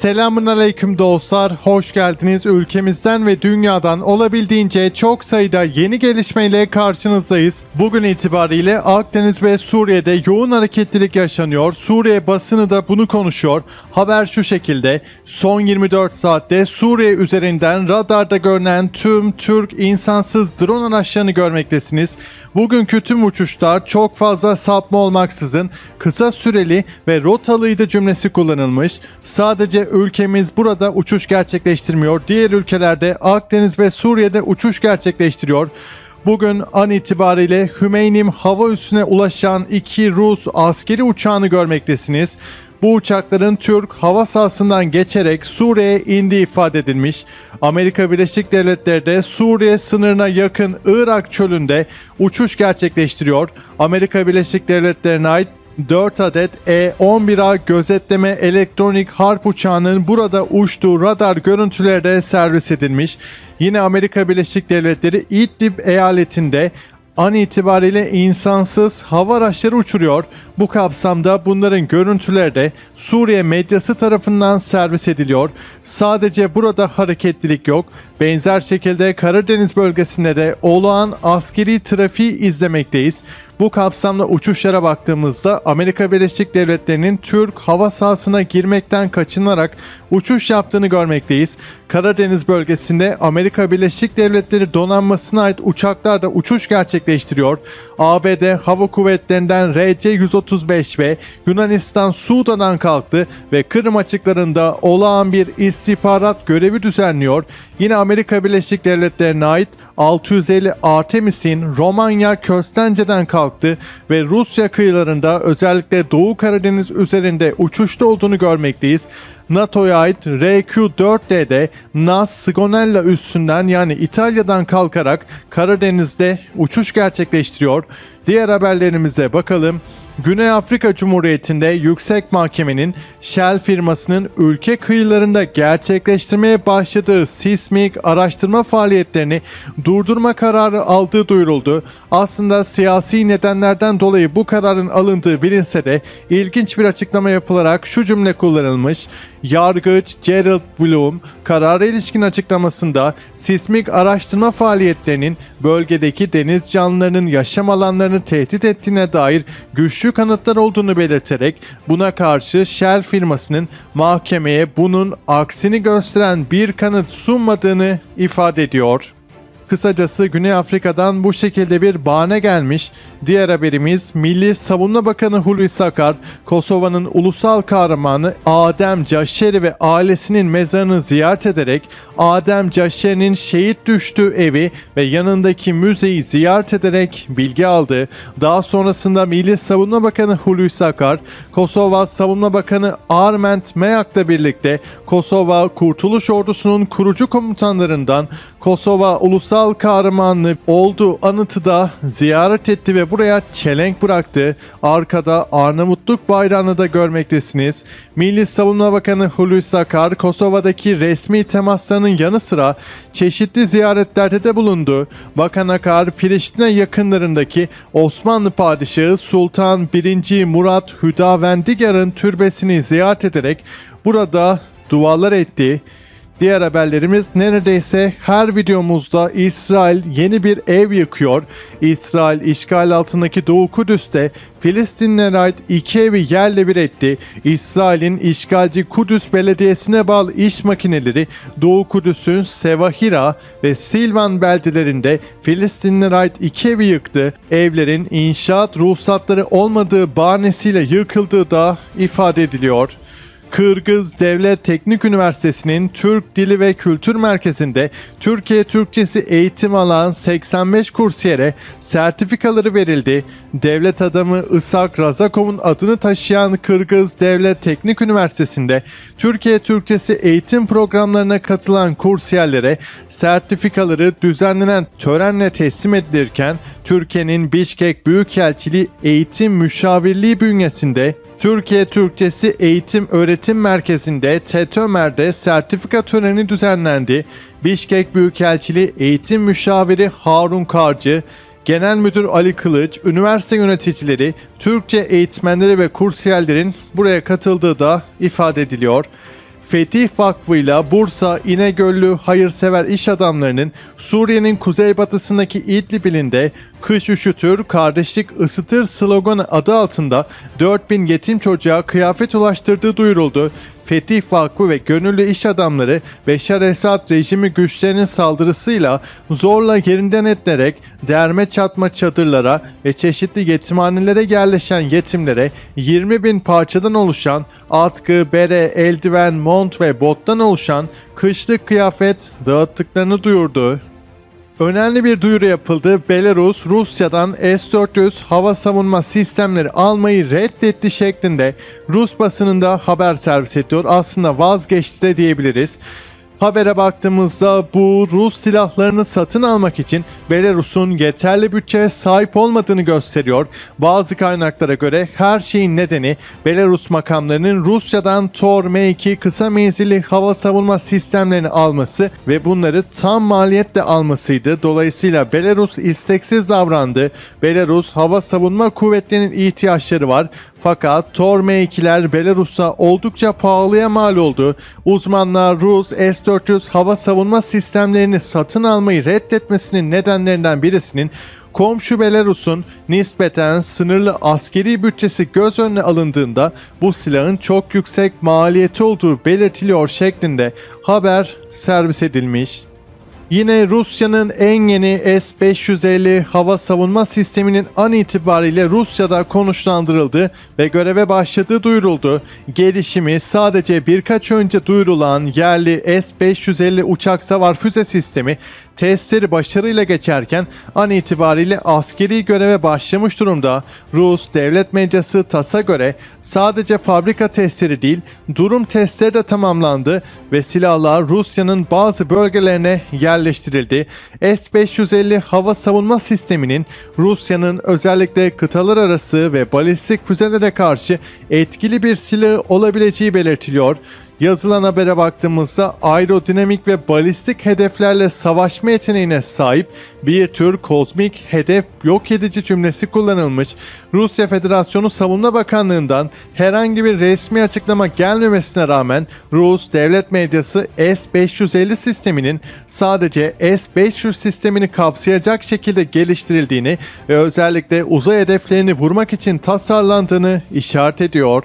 Selamun aleyküm dostlar, hoş geldiniz. Ülkemizden ve dünyadan olabildiğince çok sayıda yeni gelişmeyle karşınızdayız. Bugün itibariyle Akdeniz ve Suriye'de yoğun hareketlilik yaşanıyor. Suriye basını da bunu konuşuyor. Haber şu şekilde, son 24 saatte Suriye üzerinden radarda görünen tüm Türk insansız drone araçlarını görmektesiniz. Bugünkü tüm uçuşlar çok fazla sapma olmaksızın kısa süreli ve rotalıydı cümlesi kullanılmış. Sadece ülkemiz burada uçuş gerçekleştirmiyor. Diğer ülkelerde Akdeniz ve Suriye'de uçuş gerçekleştiriyor. Bugün an itibariyle Hümeynim hava üssüne ulaşan iki Rus askeri uçağını görmektesiniz. Bu uçakların Türk hava sahasından geçerek Suriye'ye indiği ifade edilmiş. Amerika Birleşik Devletleri de Suriye sınırına yakın Irak çölünde uçuş gerçekleştiriyor. Amerika Birleşik Devletleri'ne ait 4 adet E-11A gözetleme elektronik harp uçağının burada uçtuğu radar görüntüleri de servis edilmiş. Yine Amerika Birleşik Devletleri İdlib eyaletinde an itibariyle insansız hava araçları uçuruyor. Bu kapsamda bunların görüntüleri de Suriye medyası tarafından servis ediliyor. Sadece burada hareketlilik yok. Benzer şekilde Karadeniz bölgesinde de olağan askeri trafiği izlemekteyiz. Bu kapsamda uçuşlara baktığımızda Amerika Birleşik Devletleri'nin Türk hava sahasına girmekten kaçınarak uçuş yaptığını görmekteyiz. Karadeniz bölgesinde Amerika Birleşik Devletleri donanmasına ait uçaklar da uçuş gerçekleştiriyor. ABD Hava Kuvvetleri'nden RC-135 ve Yunanistan Sudan'dan kalktı ve Kırım açıklarında olağan bir istihbarat görevi düzenliyor. Yine Amerika Birleşik Devletleri'ne ait 650 Artemis'in Romanya Köstence'den kalktı ve Rusya kıyılarında özellikle Doğu Karadeniz üzerinde uçuşta olduğunu görmekteyiz. NATO'ya ait RQ-4D'de NAS Sigonella üssünden yani İtalya'dan kalkarak Karadeniz'de uçuş gerçekleştiriyor. Diğer haberlerimize bakalım. Güney Afrika Cumhuriyeti'nde yüksek mahkemenin Shell firmasının ülke kıyılarında gerçekleştirmeye başladığı sismik araştırma faaliyetlerini durdurma kararı aldığı duyuruldu. Aslında siyasi nedenlerden dolayı bu kararın alındığı bilinse de ilginç bir açıklama yapılarak şu cümle kullanılmış. Yargıç Gerald Bloom karara ilişkin açıklamasında sismik araştırma faaliyetlerinin bölgedeki deniz canlılarının yaşam alanlarını tehdit ettiğine dair güçlü kanıtlar olduğunu belirterek buna karşı Shell firmasının mahkemeye bunun aksini gösteren bir kanıt sunmadığını ifade ediyor. Kısacası Güney Afrika'dan bu şekilde bir bahane gelmiş. Diğer haberimiz Milli Savunma Bakanı Hulusi Akar, Kosova'nın ulusal kahramanı Adem Caşeri ve ailesinin mezarını ziyaret ederek Adem Caşeri'nin şehit düştüğü evi ve yanındaki müzeyi ziyaret ederek bilgi aldı. Daha sonrasında Milli Savunma Bakanı Hulusi Akar, Kosova Savunma Bakanı Arment Meyak'la birlikte Kosova Kurtuluş Ordusu'nun kurucu komutanlarından Kosova Ulusal Kahramanlığı olduğu anıtı da ziyaret etti ve buraya çelenk bıraktı. Arkada Arnavutluk bayrağını da görmektesiniz. Milli Savunma Bakanı Hulusi Akar, Kosova'daki resmi temaslarının yanı sıra çeşitli ziyaretlerde de bulundu. Bakan Akar, Priştine yakınlarındaki Osmanlı Padişahı Sultan 1. Murat Hüdavendigar'ın türbesini ziyaret ederek burada dualar etti. Diğer haberlerimiz neredeyse her videomuzda İsrail yeni bir ev yıkıyor. İsrail işgal altındaki Doğu Kudüs'te Filistinlere ait iki evi yerle bir etti. İsrail'in işgalci Kudüs Belediyesi'ne bağlı iş makineleri Doğu Kudüs'ün Sevahira ve Silvan beldelerinde Filistinlere ait iki evi yıktı. Evlerin inşaat ruhsatları olmadığı bahanesiyle yıkıldığı da ifade ediliyor. Kırgız Devlet Teknik Üniversitesi'nin Türk Dili ve Kültür Merkezi'nde Türkiye Türkçesi eğitim alan 85 kursiyere sertifikaları verildi. Devlet adamı Isak Razakov'un adını taşıyan Kırgız Devlet Teknik Üniversitesi'nde Türkiye Türkçesi eğitim programlarına katılan kursiyerlere sertifikaları düzenlenen törenle teslim edilirken Türkiye'nin Bişkek Büyükelçiliği Eğitim Müşavirliği bünyesinde Türkiye Türkçesi Eğitim Öğretim Merkezi'nde TETÖMER'de sertifika töreni düzenlendi. Bişkek Büyükelçiliği Eğitim Müşaviri Harun Karcı, Genel Müdür Ali Kılıç, üniversite yöneticileri, Türkçe eğitmenleri ve kursiyerlerin buraya katıldığı da ifade ediliyor. Fetih Vakfı ile Bursa İnegöllü hayırsever iş adamlarının Suriye'nin kuzeybatısındaki İdlib ilinde kış üşütür, kardeşlik ısıtır sloganı adı altında 4000 yetim çocuğa kıyafet ulaştırdığı duyuruldu. Fetih Vakfı ve gönüllü iş adamları Beşar Esad rejimi güçlerinin saldırısıyla zorla yerinden edilerek derme çatma çadırlara ve çeşitli yetimhanelere yerleşen yetimlere 20 bin parçadan oluşan atkı, bere, eldiven, mont ve bottan oluşan kışlık kıyafet dağıttıklarını duyurdu. Önemli bir duyuru yapıldı. Belarus, Rusya'dan S-400 hava savunma sistemleri almayı reddetti şeklinde Rus basınında haber servis ediyor. Aslında vazgeçti de diyebiliriz. Habere baktığımızda bu Rus silahlarını satın almak için Belarus'un yeterli bütçeye sahip olmadığını gösteriyor. Bazı kaynaklara göre her şeyin nedeni Belarus makamlarının Rusya'dan Tor M2 kısa menzilli hava savunma sistemlerini alması ve bunları tam maliyetle almasıydı. Dolayısıyla Belarus isteksiz davrandı. Belarus hava savunma kuvvetlerinin ihtiyaçları var. Fakat Tor M2'ler Belarus'a oldukça pahalıya mal oldu. Uzmanlar Rus S-400 hava savunma sistemlerini satın almayı reddetmesinin nedenlerinden birisinin komşu Belarus'un nispeten sınırlı askeri bütçesi göz önüne alındığında bu silahın çok yüksek maliyeti olduğu belirtiliyor şeklinde haber servis edilmiş. Yine Rusya'nın en yeni S-550 hava savunma sisteminin an itibariyle Rusya'da konuşlandırıldı ve göreve başladığı duyuruldu. Gelişimi sadece birkaç önce duyurulan yerli S-550 uçak savar füze sistemi testleri başarıyla geçerken an itibariyle askeri göreve başlamış durumda. Rus devlet medyası TAS'a göre sadece fabrika testleri değil durum testleri de tamamlandı ve silahlar Rusya'nın bazı bölgelerine yerleştirildi. S-550 hava savunma sisteminin Rusya'nın özellikle kıtalar arası ve balistik füzelere karşı etkili bir silah olabileceği belirtiliyor. Yazılan habere baktığımızda aerodinamik ve balistik hedeflerle savaşma yeteneğine sahip bir tür kozmik hedef yok edici cümlesi kullanılmış. Rusya Federasyonu Savunma Bakanlığı'ndan herhangi bir resmi açıklama gelmemesine rağmen Rus devlet medyası S-550 sisteminin sadece S-500 sistemini kapsayacak şekilde geliştirildiğini ve özellikle uzay hedeflerini vurmak için tasarlandığını işaret ediyor.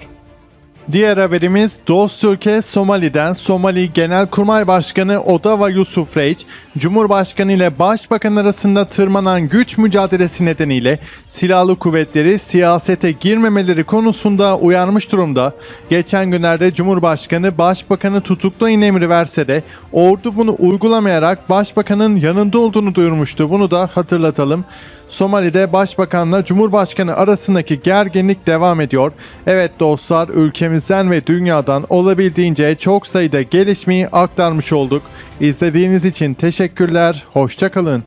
Diğer haberimiz dost ülke Somali'den Somali Genelkurmay Başkanı Odawa Yusuf Reis, Cumhurbaşkanı ile Başbakan arasında tırmanan güç mücadelesi nedeniyle silahlı kuvvetleri siyasete girmemeleri konusunda uyarmış durumda. Geçen günlerde Cumhurbaşkanı Başbakanı tutuklayın emri verse de ordu bunu uygulamayarak Başbakanın yanında olduğunu duyurmuştu. Bunu da hatırlatalım. Somali'de Başbakanla Cumhurbaşkanı arasındaki gerginlik devam ediyor. Evet dostlar ülkemizden ve dünyadan olabildiğince çok sayıda gelişmeyi aktarmış olduk. İzlediğiniz için teşekkürler, hoşçakalın.